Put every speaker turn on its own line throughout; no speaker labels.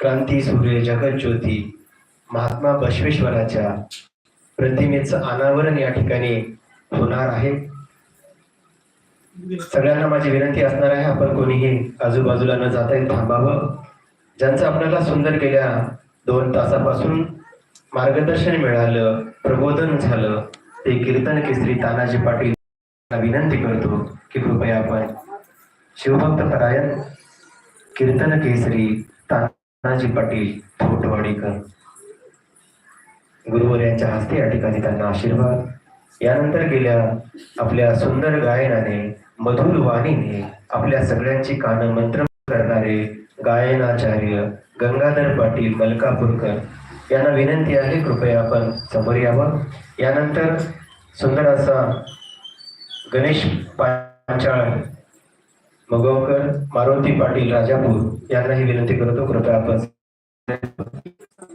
क्रांती सूर्य जगज्योती महात्मा बसवेश्वराच्या प्रतिमेचं अनावरण या ठिकाणी होणार आहे. सगळ्यांना माझी विनंती असणार आहे आपण कोणीही आजूबाजूला न जाता येईल थांबावं. ज्यांचं आपल्याला सुंदर गेल्या दोन तासापासून मार्गदर्शन मिळालं प्रबोधन झालं ते कीर्तन केसरी तानाजी पाटील विनंती करतो की कृपया आपण शिवभक्त परायण कीर्तन केसरी नानाजी पाटील थोटवाडीकर गुरुवर यांच्या हस्ते या ठिकाणी त्यांना आशीर्वाद. यानंतर गेल्या आपल्या सुंदर गायनाने मधुर वाणीने आपल्या सगळ्यांची कानं मंत्र करणारे गायनाचार्य गंगाधर पाटील मलकापूरकर यांना विनंती आहे कृपया आपण समोर यावं. यानंतर सुंदर असा गणेश पांचाळ मगवकर मारुती पाटील राजापूर यांनाही विनंती करतो. कृपया आपण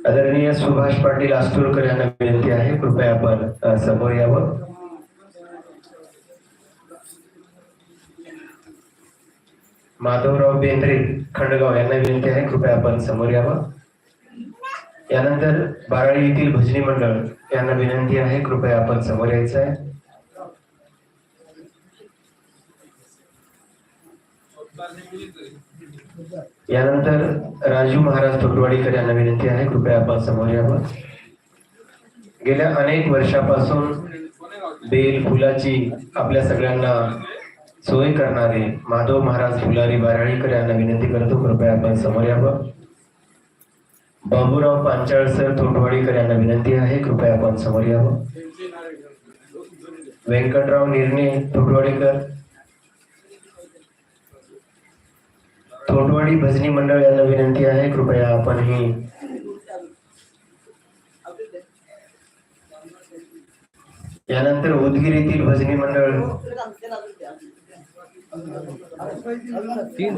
आदरणीय सुभाष पाटील आस्तुरकर यांना विनंती आहे. कृपया आपण समोर यावं. माधवराव बेंद्रे खंडगाव यांना विनंती आहे. कृपया आपण समोर यावं. यानंतर बाराळी येथील भजनी मंडळ यांना विनंती आहे. कृपया आपण समोर यायचं आहे. यानंतर राजू महाराज तोटवाडीकर यांना विनंती आहे कृपया आपण समोर यावं गेल्या अनेक वर्षापासून बेल फुलाची आपल्या सगळ्यांना सोय करणारे माधव महाराज फुलारी बाराळीकर यांना विनंती करतो कृपया आपण समोर यावं बाबूराव पांचाळ सर तोटवाडीकर यांना विनंती आहे कृपया आपण समोर यावं व्यंकटराव निर्णे तोटवाडीकर तोटवाडी भजनी मंडळ यांना विनंती आहे कृपया आपण ही यानंतर उदगीर भजनी मंडळ
तीन.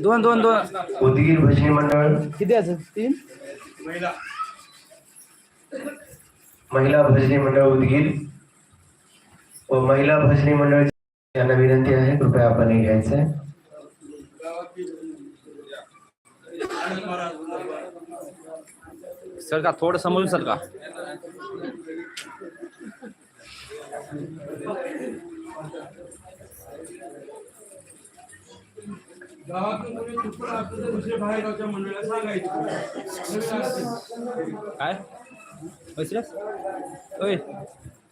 दोन दोन दोन.
उदगीर भजनी मंडळ
किती असं तीन?
महिला भजनी मंडळ उदगीर व महिला भजनी मंडळ यांना विनंती आहे कृपया आपण हे घ्यायचं आहे
सर का थोडं समोरून सर का। काय?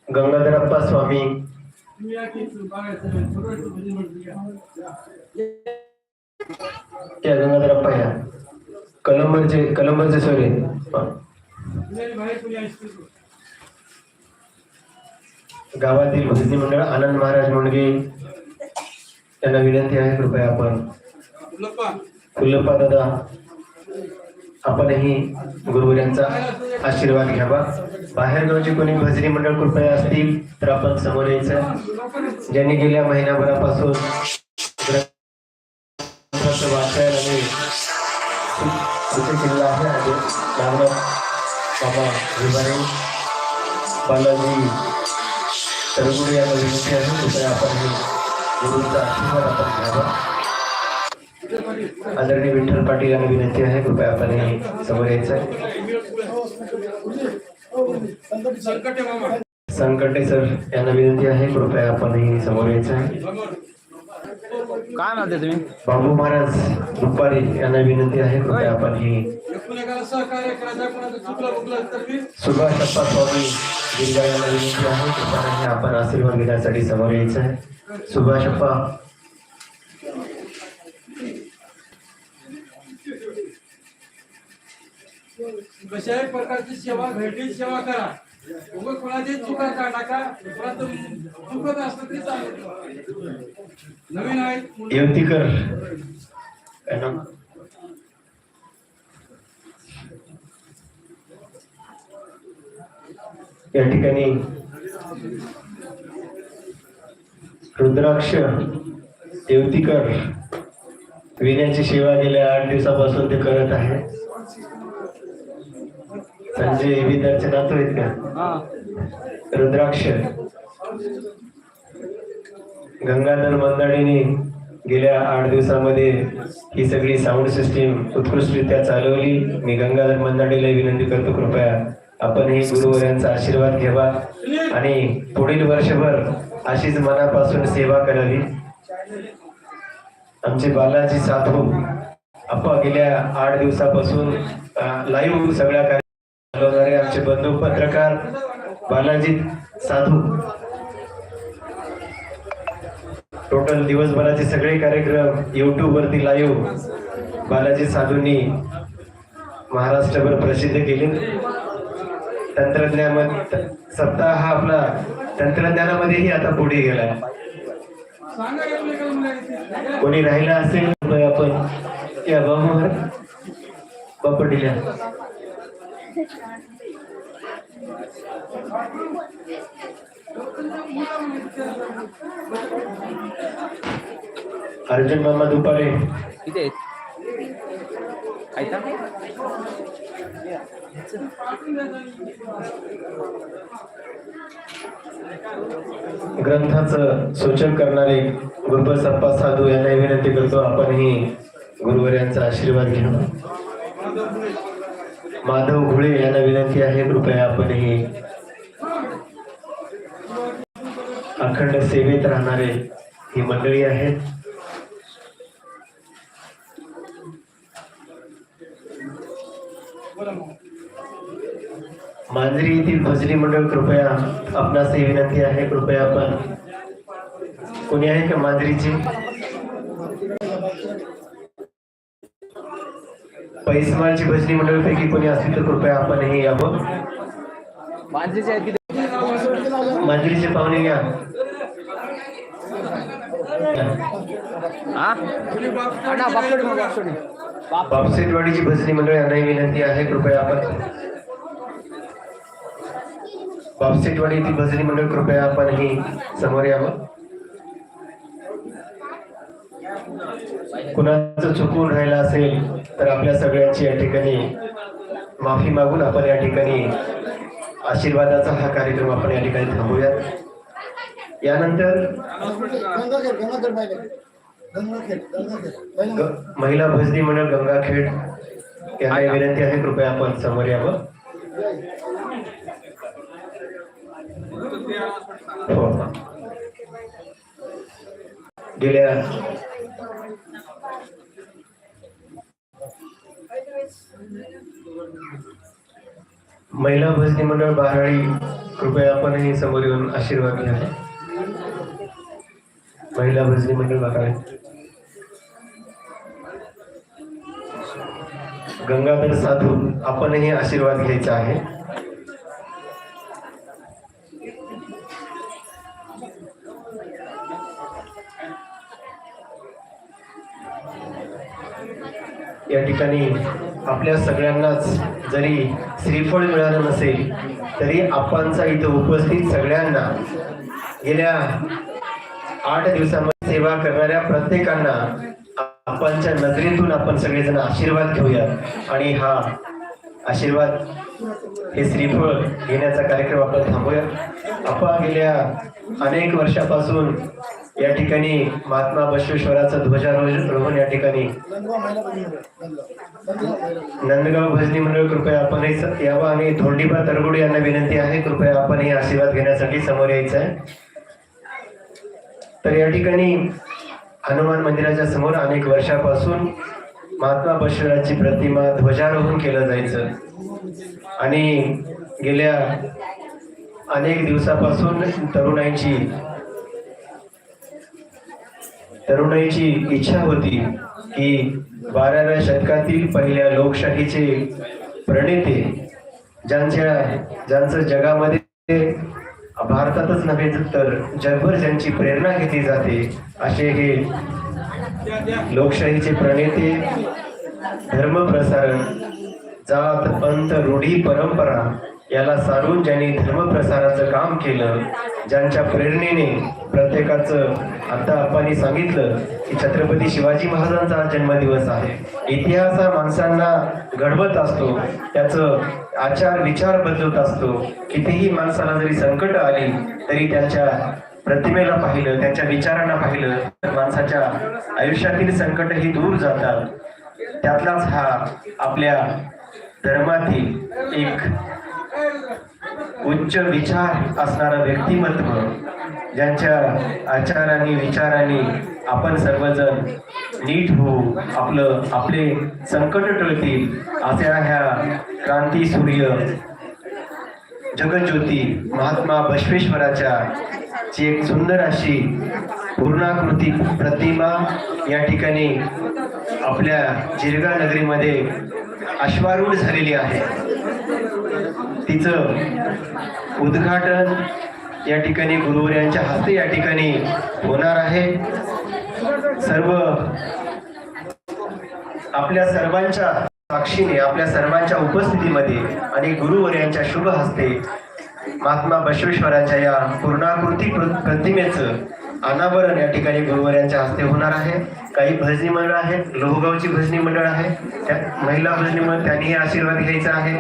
गंगाधरप्पा स्वामी.
तुम्ही या की बघायचं सगळं भजन मंडळी
गंगाधरप्पा कलंबरचे कलंबरचे सॉरी गावातील भजनी मंडळ आनंद महाराज मुंडगे. त्यांना विनंती आहे कृपया आपण फुल्लप्पा दादा आपणही गुरुवर्यांचा आशीर्वाद घ्यावा. बाहेर गावचे कोणी भजनी मंडळ कृपया असतील तर आपण समोर यायचं. ज्यांनी गेल्या महिनाभरापासून वाचायला आणि कुठे किल्ला आहे आणि नागनाथ बाबा विभारे बालाजी तरगुडे यांना विनंती आहे कृपया आपण हे गुरुंचा आशीर्वाद आपण घ्यावा आदरणीय विठ्ठल पाटील यांना विनंती आहे कृपया आपण हे समोर यायचं आहे
संकटे
सर यांना विनंती आहे कृपया आपण हे समोर यायचं आहे
काय म्हणते तुम्ही?
बाबू महाराज दुपारी यांना विनंती आहे कृपया आपण ही सुभाष अप्पा स्वामी जिल्हा यांना विनंती आहे कृपया हे आपण आशीर्वाद घेण्यासाठी समोर यायचं आहे. सुभाष अप्पा.
कशाही प्रकारची सेवा भेटील सेवा करा. उगाच कोणाचे चुका काढा का? कोणाचं चुकत असलं तरी चालत नवीन आहेत
येवतीकर काय या ठिकाणी रुद्राक्ष देवतीकर विण्याची सेवा गेल्या आठ दिवसापासून ते करत आहे. संजय विद्यार्थी नातू आहेत का रुद्राक्ष. गंगाधर मंदाडीने गेल्या आठ दिवसामध्ये ही सगळी साऊंड सिस्टीम उत्कृष्टरित्या चालवली. मी गंगाधर मंदाडेला विनंती करतो कृपया आपण ही गुरुवर्यांचा आशीर्वाद घ्यावा आणि पुढील वर्षभर अशीच मनापासून सेवा करावी. आमचे बालाजी साधू आपण गेल्या आठ दिवसापासून लाईव्ह सगळ्या कार्य आमचे बंधू पत्रकार बालाजी साधू. टोटल दिवसभराचे सगळे कार्यक्रम युट्यूब वरती लाईव्ह बालाजी साधूंनी महाराष्ट्रभर प्रसिद्ध केले. तंत्रज्ञानामध्ये सप्ताह हा आपला तंत्रज्ञानामध्येही आता पुढे गेलाय कोणी राहिला असेल आपण या बाबूवर बापडीला अर्जुन मामा दुपारे.
किती आहेत.
ग्रंथाचं सूचन करणारे गुरुप्रसाप्पा साधू यांना विनंती करतो आपण ही गुरुवर्यांचा आशीर्वाद घ्या माधव घुळे यांना विनंती आहे कृपया आपणही अखंड सेवेत राहणारे ही मंडळी आहेत. मांजरी येथील भजनी मंडळ कृपया आपणास ही विनंती आहे कृपया आपण कोणी आहे का मांजरीची? पैसमाळची भजनी मंडळ पैकी कोणी असली तर कृपया आपण हे यावं.
मांजरीचे आहेत किती?
मांजरीचे पाहुणे घ्या
हा?
बापसेटवाडीची भजनी मंडळ यांनाही विनंती आहे कृपया आपण बापसेटवाडी येथील भजनी मंडळ कृपया आपण ही समोर यावं. कुणाचं चुकून राहिलं असेल तर आपल्या सगळ्यांची या ठिकाणी माफी मागून आपण या ठिकाणी आशीर्वादाचा हा कार्यक्रम आपण या ठिकाणी थांबूयात. यानंतर महिला भजनी मंडळ गंगाखेड यांना विनंती आहे कृपया आपण समोर यावं. हो. गेल्या महिला भजनी मंडळ बाराळी कृपया आपणही समोर येऊन आशीर्वाद घ्या. महिला भजनी मंडळ बाराळी. गंगाधर साधू आपणही आशीर्वाद घ्यायचा आहे. या ठिकाणी आपल्या सगळ्यांनाच जरी श्रीफळ मिळालं नसेल तरी आपणचा इथं उपस्थित सगळ्यांना गेल्या आठ दिवसामध्ये सेवा करणाऱ्या प्रत्येकांना आपणच्या नजरेतून आपण सगळेजण आशीर्वाद घेऊया आणि हा आशीर्वाद हे श्रीफळ घेण्याचा कार्यक्रम आपण थांबूया आपण गेल्या अनेक वर्षापासून या ठिकाणी महात्मा बसवेश्वराचं ध्वजारोहण या ठिकाणी. नंदगाव भजनी मंडळ कृपया आपण यावं आणि धोंडीबा तरगुडे यांना विनंती आहे कृपया आपण हे आशीर्वाद घेण्यासाठी समोर यायचं आहे तर या ठिकाणी हनुमान मंदिराच्या समोर अनेक वर्षापासून महात्मा बसवेश्वराची प्रतिमा ध्वजारोहण केलं जायचं. आणि गेल्या अनेक दिवसापासून तरुणाईची तरुणाईची इच्छा होती की बाराव्या शतकातील पहिल्या लोकशाहीचे प्रणेते ज्यांच्या ज्यांचं जगामध्ये भारतातच नव्हे तर जगभर ज्यांची प्रेरणा घेतली जाते असे हे लोकशाहीचे प्रणेते धर्मप्रसारण जात पंथ रूढी परंपरा याला सारून ज्यांनी धर्मप्रसाराचं काम केलं ज्यांच्या प्रेरणेने प्रत्येकाचं आता आपण सांगितलं की छत्रपती शिवाजी महाराजांचा जन्मदिवस आहे. इतिहास हा माणसांना घडवत असतो त्याचं आचार विचार बदलत असतो. कितीही माणसाला जरी संकट आली तरी त्यांच्या प्रतिमेला पाहिलं त्यांच्या विचारांना पाहिलं तर माणसाच्या आयुष्यातील संकट ही दूर जातात. त्यातलाच हा आपल्या धर्मातील एक उच्च विचार असणारं व्यक्तिमत्व ज्यांच्या आचाराने विचाराने आपण सर्वजण नीट होऊ आपलं आपले संकट टळतील अशा ह्या क्रांती सूर्य जगज्योती महात्मा बसवेश्वराच्या ची एक सुंदर अशी पूर्णाकृती प्रतिमा या ठिकाणी आपल्या जिरगा नगरीमध्ये अश्वारूढ झालेली आहे. तिचं उद्घाटन या ठिकाणी गुरुवर्यांच्या हस्ते या ठिकाणी होणार आहे. सर्व आपल्या सर्वांच्या साक्षीने आपल्या सर्वांच्या उपस्थितीमध्ये आणि गुरुवर्यांच्या शुभ हस्ते महात्मा बसवेश्वराच्या या पूर्णाकृती प्रतिमेचं अनावरण या ठिकाणी गुरुवर्यांच्या हस्ते होणार आहे. काही भजनी मंडळ आहेत लोहगावची भजनी मंडळ आहे त्या महिला भजनी मंडळ त्यांनीही आशीर्वाद घ्यायचा आहे.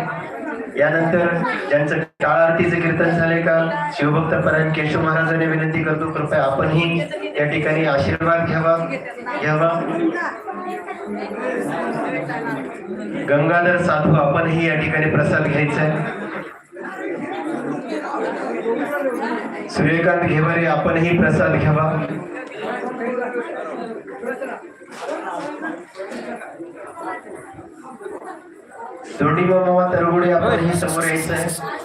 यानंतर ज्यांचं काळ आरतीचं कीर्तन झाले का शिवभक्त परायण केशव महाराजांनी विनंती करतो कृपया आपणही या ठिकाणी आशीर्वाद घ्यावा घ्यावा. गंगाधर साधू आपणही या ठिकाणी प्रसाद घ्यायचा सूर्यकांत घेवारे आपणही प्रसाद घ्यावा. दोंडीबा बाबा तरगुडे आपणही समोर यायचं आहे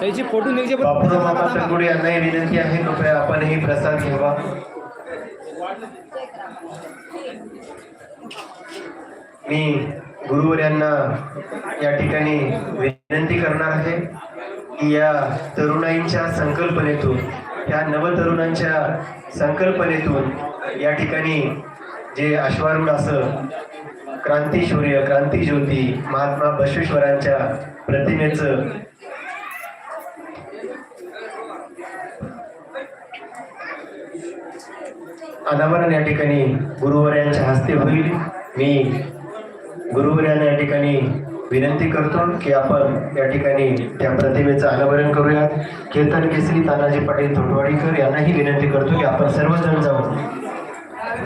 त्याची फोटो निघचे
बापूराव मामा तरगुडे यांनाही विनंती आहे कृपया आपणही प्रसाद घ्यावा मी गुरुवर यांना या ठिकाणी विनंती करणार आहे की या तरुणाईंच्या संकल्पनेतून या नवतरुणांच्या संकल्पनेतून या ठिकाणी जे अश्वारूढ असं क्रांती सूर्य क्रांती ज्योती महात्मा बसवेश्वरांच्या प्रतिमेचं अनावरण या ठिकाणी गुरुवर्यांच्या हस्ते होईल. मी गुरुवर्यांना या ठिकाणी विनंती करतो की आपण या ठिकाणी त्या प्रतिमेचं अनावरण करूयात. केतन केसरी तानाजी पाटील धोंडवाडीकर यांनाही विनंती करतो की आपण सर्वजण जाऊन